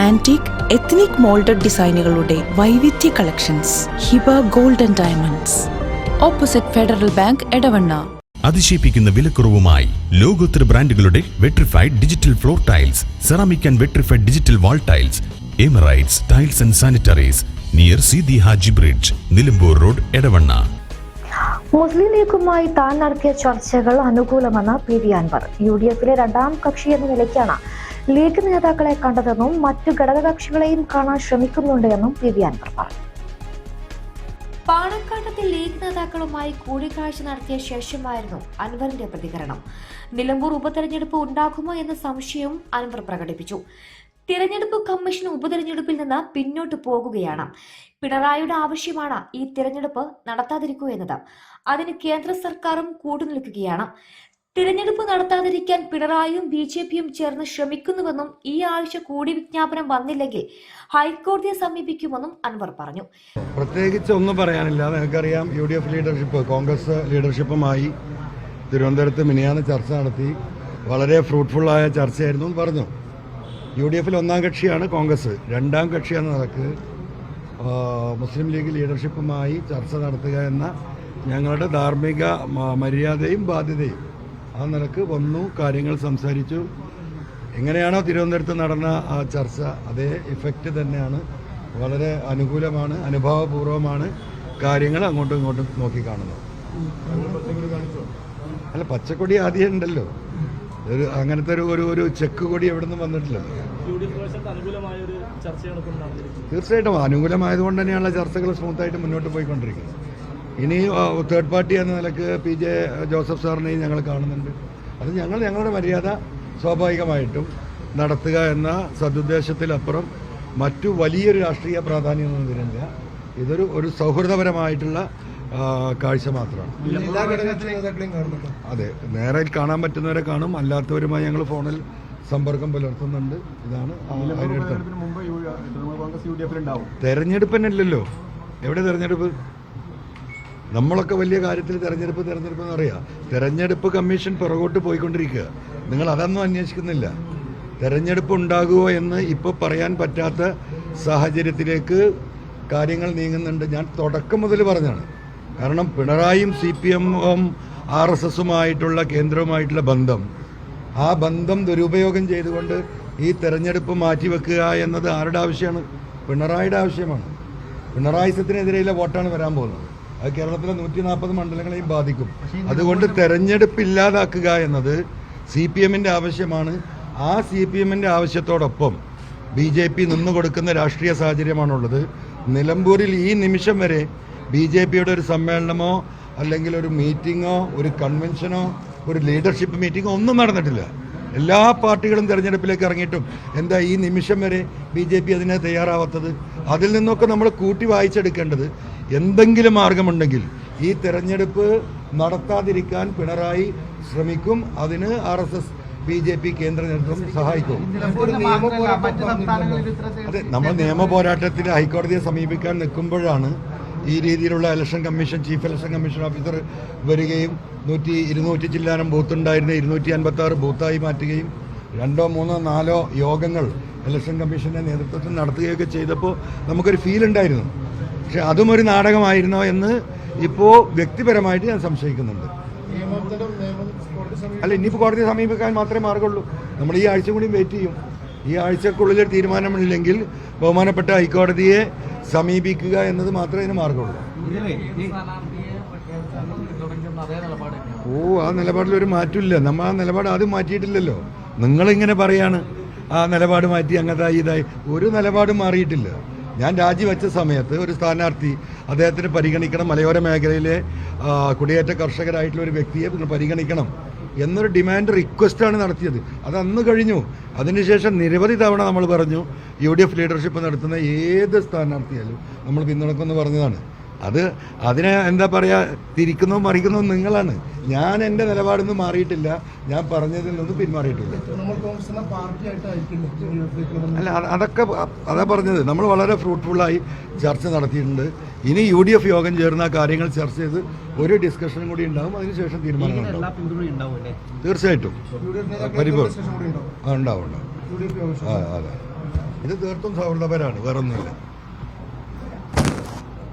Antique ethnic moulded ഡിസൈനുകളുടെ വൈവിധ്യ collections Hiba golden and diamonds opposite Federal Bank Edavanna. അതിശയിപ്പിക്കുന്ന വിലക്കുറവുമായി ലോകോത്തര ബ്രാൻഡുകളുടെ vitrified digital floor tiles ceramic and vitrified digital wall tiles Emirates tiles and sanitaries near Sidi Haji bridge Nilambur road Edavanna. Muslim ലീഗുമായി താൻ നടത്തിയ ചർച്ചകൾ അനുകൂലമെന്ന് P V Anwar. U D എഫിലെ രണ്ടാം കക്ഷി എന്ന നിലയ്ക്കാണ് ലീഗ് നേതാക്കളെ കണ്ടതെന്നും മറ്റു ഘടകകക്ഷികളെയും കാണാൻ ശ്രമിക്കുന്നുണ്ട് എന്നും വി അൻവർ പറഞ്ഞു. പാണക്കാട്ടത്തിൽ ലീഗ് നേതാക്കളുമായി കൂടിക്കാഴ്ച നടത്തിയ ശേഷമായിരുന്നു അൻവറിന്റെ പ്രതികരണം. നിലമ്പൂർ ഉപതെരഞ്ഞെടുപ്പ് ഉണ്ടാകുമോ എന്ന സംശയവും അൻവർ പ്രകടിപ്പിച്ചു. തിരഞ്ഞെടുപ്പ് കമ്മീഷൻ ഉപതെരഞ്ഞെടുപ്പിൽ നിന്ന് പിന്നോട്ട് പോകുകയാണ്. പിണറായിയുടെ ആവശ്യമാണ് ഈ തിരഞ്ഞെടുപ്പ് നടത്താതിരിക്കൂ എന്നത്. അതിന് കേന്ദ്ര സർക്കാരും കൂട്ടുനിൽക്കുകയാണ്. തിരഞ്ഞെടുപ്പ് നടത്താതിരിക്കാൻ പിണറായിയും ബി ജെ പിയും ചേർന്ന് ശ്രമിക്കുന്നുവെന്നും ഈ ആഴ്ച കൂടി വിജ്ഞാപനം വന്നില്ലെങ്കിൽ ഹൈക്കോടതിയെ സമീപിക്കുമെന്നും അൻവർ പറഞ്ഞു. പ്രത്യേകിച്ച് ഒന്നും പറയാനില്ല. നിങ്ങൾക്കറിയാം U D F leadership Congress ലീഡർഷിപ്പുമായി തിരുവനന്തപുരത്ത് മിനിയാന്ന് ചർച്ച നടത്തി. വളരെ ഫ്രൂട്ട്ഫുള്ളായ ചർച്ചയായിരുന്നു എന്ന് പറഞ്ഞു. യു ഡി എഫിൽ ഒന്നാം കക്ഷിയാണ് കോൺഗ്രസ്. രണ്ടാം കക്ഷി എന്ന നിലയ്ക്ക് മുസ്ലിം ലീഗ് ലീഡർഷിപ്പുമായി ചർച്ച നടത്തുക എന്ന ഞങ്ങളുടെ ധാർമ്മിക മര്യാദയും ബാധ്യതയും. ആ നിലയ്ക്ക് വന്നു കാര്യങ്ങൾ സംസാരിച്ചു. എങ്ങനെയാണോ തിരുവനന്തപുരത്ത് നടന്ന ആ ചർച്ച അതേ ഇഫക്റ്റ് തന്നെയാണ്. വളരെ അനുകൂലമാണ് അനുഭാവപൂർവമാണ് കാര്യങ്ങൾ അങ്ങോട്ടും ഇങ്ങോട്ടും നോക്കി കാണുന്നത് അല്ല പച്ചക്കൊടി ആദ്യം ഉണ്ടല്ലോ. ഒരു അങ്ങനത്തെ ഒരു ഒരു ഒരു ചെക്ക് കൊടി എവിടെ നിന്നും വന്നിട്ടില്ല. തീർച്ചയായിട്ടും അനുകൂലമായതുകൊണ്ട് തന്നെയാണ് ചർച്ചകൾ സ്മൂത്തായിട്ട് മുന്നോട്ട് പോയിക്കൊണ്ടിരിക്കുന്നത്. ഇനി തേർഡ് പാർട്ടി എന്ന നിലയ്ക്ക് പി ജെ ജോസഫ് സാറിനെയും ഞങ്ങൾ കാണുന്നുണ്ട് അത് ഞങ്ങൾ ഞങ്ങളുടെ മര്യാദ സ്വാഭാവികമായിട്ടും നടത്തുക എന്ന സതുദ്ദേശത്തിലപ്പുറം മറ്റു വലിയൊരു രാഷ്ട്രീയ പ്രാധാന്യമൊന്നും ഇതിനില്ല ഇതൊരു ഒരു സൗഹൃദപരമായിട്ടുള്ള കാഴ്ച മാത്രമാണ് അതെ നേരെ കാണാൻ പറ്റുന്നവരെ കാണും അല്ലാത്തവരുമായി ഞങ്ങൾ ഫോണിൽ സമ്പർക്കം പുലർത്തുന്നുണ്ട് ഇതാണ് തെരഞ്ഞെടുപ്പിനല്ലല്ലോ എവിടെ തെരഞ്ഞെടുപ്പ് നമ്മളൊക്കെ വലിയ കാര്യത്തിൽ തെരഞ്ഞെടുപ്പ് തെരഞ്ഞെടുപ്പ് എന്ന് പറയുക തെരഞ്ഞെടുപ്പ് കമ്മീഷൻ പുറകോട്ട് പോയിക്കൊണ്ടിരിക്കുക. നിങ്ങൾ അതൊന്നും അന്വേഷിക്കുന്നില്ല. തെരഞ്ഞെടുപ്പ് ഉണ്ടാകുമോ എന്ന് ഇപ്പോൾ പറയാൻ പറ്റാത്ത സാഹചര്യത്തിലേക്ക് കാര്യങ്ങൾ നീങ്ങുന്നുണ്ട്. ഞാൻ തുടക്കം മുതൽ പറഞ്ഞാണ്. കാരണം പിണറായിയും സി പി എമ്മും ആർ എസ് എസുമായിട്ടുള്ള കേന്ദ്രവുമായിട്ടുള്ള ബന്ധം ആ ബന്ധം ദുരുപയോഗം ചെയ്തുകൊണ്ട് ഈ തെരഞ്ഞെടുപ്പ് മാറ്റിവെക്കുക എന്നത് ആരുടെ ആവശ്യമാണ്? പിണറായിയുടെ ആവശ്യമാണ്. പിണറായിസത്തിനെതിരെയുള്ള വോട്ടാണ് വരാൻ പോകുന്നത്. അത് കേരളത്തിലെ നൂറ്റി നാൽപ്പത് മണ്ഡലങ്ങളെയും ബാധിക്കും. അതുകൊണ്ട് തെരഞ്ഞെടുപ്പ് ഇല്ലാതാക്കുക എന്നത് സി പി എമ്മിന്റെ ആവശ്യമാണ്. ആ സി പി എമ്മിന്റെ ആവശ്യത്തോടൊപ്പം ബി ജെ പി നിന്നുകൊടുക്കുന്ന രാഷ്ട്രീയ സാഹചര്യമാണുള്ളത്. നിലമ്പൂരിൽ ഈ നിമിഷം വരെ ബി ജെ പിയുടെ ഒരു സമ്മേളനമോ അല്ലെങ്കിൽ ഒരു മീറ്റിങ്ങോ ഒരു കൺവെൻഷനോ ഒരു ലീഡർഷിപ്പ് മീറ്റിങ്ങോ ഒന്നും നടന്നിട്ടില്ല. എല്ലാ പാർട്ടികളും തിരഞ്ഞെടുപ്പിലേക്ക് ഇറങ്ങിയിട്ടും എന്താ ഈ നിമിഷം വരെ ബി ജെ പി അതിനെ തയ്യാറാവാത്തത്? അതിൽ നിന്നൊക്കെ നമ്മൾ കൂട്ടി വായിച്ചെടുക്കേണ്ടത് എന്തെങ്കിലും മാർഗമുണ്ടെങ്കിൽ ഈ തെരഞ്ഞെടുപ്പ് നടത്താതിരിക്കാൻ പിണറായി ശ്രമിക്കും. അതിന് R S S B J P കേന്ദ്ര നേതൃത്വം സഹായിക്കും. അതെ നമ്മൾ നിയമ പോരാട്ടത്തിൽ ഹൈക്കോടതിയെ സമീപിക്കാൻ നിൽക്കുമ്പോഴാണ് ഈ രീതിയിലുള്ള election commission chief election commission officer വരികയും നൂറ്റി ഇരുന്നൂറ്റി ചില്ലാനം ബൂത്ത് ഉണ്ടായിരുന്ന ഇരുന്നൂറ്റി അൻപത്താറ് ബൂത്തായി മാറ്റുകയും രണ്ടോ മൂന്നോ നാലോ യോഗങ്ങൾ ഇലക്ഷൻ കമ്മീഷന്റെ നേതൃത്വത്തിൽ നടത്തുകയൊക്കെ ചെയ്തപ്പോൾ നമുക്കൊരു ഫീൽ ഉണ്ടായിരുന്നു. പക്ഷെ അതും ഒരു നാടകമായിരുന്നോ എന്ന് ഇപ്പോൾ വ്യക്തിപരമായിട്ട് ഞാൻ സംശയിക്കുന്നുണ്ട്. അല്ല ഇനിയിപ്പോൾ കോടതിയെ സമീപിക്കാൻ മാത്രമേ മാർഗമുള്ളൂ. നമ്മൾ ഈ ആഴ്ച കൂടി വെയിറ്റ് ചെയ്യും. ഈ ആഴ്ചക്കുള്ളിൽ തീരുമാനമില്ലെങ്കിൽ ബഹുമാനപ്പെട്ട ഹൈക്കോടതിയെ സമീപിക്കുക എന്നത് മാത്രമേ ഇതിന് മാർഗമുള്ളൂ. ഓ ആ നിലപാടിൽ ഒരു മാറ്റമില്ല. നമ്മൾ ആ നിലപാട് ആദ്യം മാറ്റിയിട്ടില്ലല്ലോ. നിങ്ങളിങ്ങനെ പറയാണ് ആ നിലപാട് മാറ്റി അങ്ങനത്തെ ഇതായി. ഒരു നിലപാട് മാറിയിട്ടില്ല. ഞാൻ രാജിവെച്ച സമയത്ത് ഒരു സ്ഥാനാർത്ഥി അദ്ദേഹത്തിന് പരിഗണിക്കണം. മലയോര മേഖലയിലെ കുടിയേറ്റ കർഷകരായിട്ടുള്ള ഒരു വ്യക്തിയെ പരിഗണിക്കണം. എന്നൊരു ഡിമാൻഡ് റിക്വസ്റ്റാണ് നടത്തിയത്. അത് അന്ന് കഴിഞ്ഞു. അതിനുശേഷം നിരവധി തവണ നമ്മൾ പറഞ്ഞു യു ഡി എഫ് ലീഡർഷിപ്പ് നടത്തുന്ന ഏത് സ്ഥാനാർത്ഥിയാലും നമ്മൾ പിന്തുണക്കുമെന്ന് പറഞ്ഞതാണ്. അത് അതിനെ എന്താ പറയുക തിരിക്കുന്നോ മറിക്കുന്നോ നിങ്ങളാണ്. ഞാൻ എന്റെ നിലപാടിൽ നിന്ന് മാറിയിട്ടില്ല. ഞാൻ പറഞ്ഞതിൽ നിന്ന് പിന്മാറിയിട്ടില്ല. അല്ല അതൊക്കെ അതാ പറഞ്ഞത്. നമ്മൾ വളരെ ഫ്രൂട്ട്ഫുള്ളായി ചർച്ച നടത്തിയിട്ടുണ്ട്. ഇനി യു ഡി എഫ് യോഗം ചേർന്ന കാര്യങ്ങൾ ചർച്ച ചെയ്ത് ഒരു ഡിസ്കഷനും കൂടി ഉണ്ടാകും അതിനുശേഷം തീരുമാനം ഉണ്ടാവും. തീർച്ചയായിട്ടും. പരിപൂർണം ഉണ്ടാവും. ഉണ്ടാവും അതെ. ഇത് തീർത്തും സൗഹൃദപരമാണ്. വേറൊന്നുമില്ല.